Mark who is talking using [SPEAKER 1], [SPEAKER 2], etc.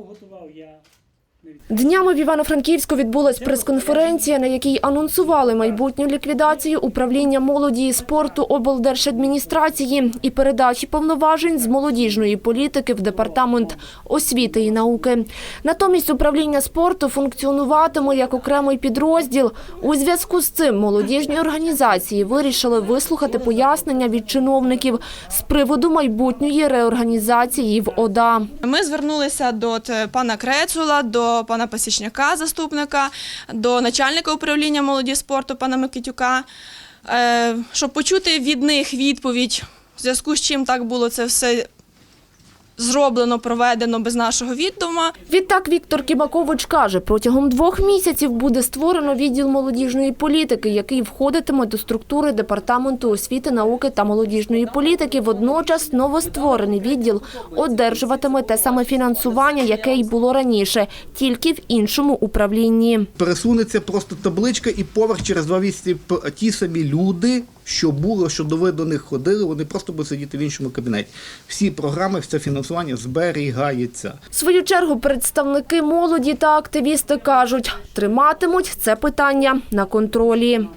[SPEAKER 1] Готував я.
[SPEAKER 2] Днями в Івано-Франківську відбулась прес-конференція, на якій анонсували майбутню ліквідацію управління молоді і спорту облдержадміністрації і передачі повноважень з молодіжної політики в департамент освіти і науки. Натомість управління спорту функціонуватиме як окремий підрозділ. У зв'язку з цим молодіжні організації вирішили вислухати пояснення від чиновників з приводу майбутньої реорганізації в ОДА.
[SPEAKER 3] Ми звернулися до пана Крецула, до пана Пасічняка, заступника, до начальника управління молоді спорту пана Микитюка, е, щоб почути від них відповідь, в зв'язку з чим так було це все зроблено, проведено без нашого відома.
[SPEAKER 2] Відтак Віктор Кібакович каже, протягом двох місяців буде створено відділ молодіжної політики, який входитиме до структури департаменту освіти, науки та молодіжної політики. Водночас новостворений відділ одержуватиме те саме фінансування, яке й було раніше, тільки в іншому управлінні.
[SPEAKER 4] пересунеться просто табличка і поверх через два місяці ті самі люди, що було, що до ви до них ходили, вони просто будуть сидіти в іншому кабінеті. Всі програми, все фінансування зберігається.
[SPEAKER 2] В свою чергу представники молоді та активісти кажуть, триматимуть це питання на контролі.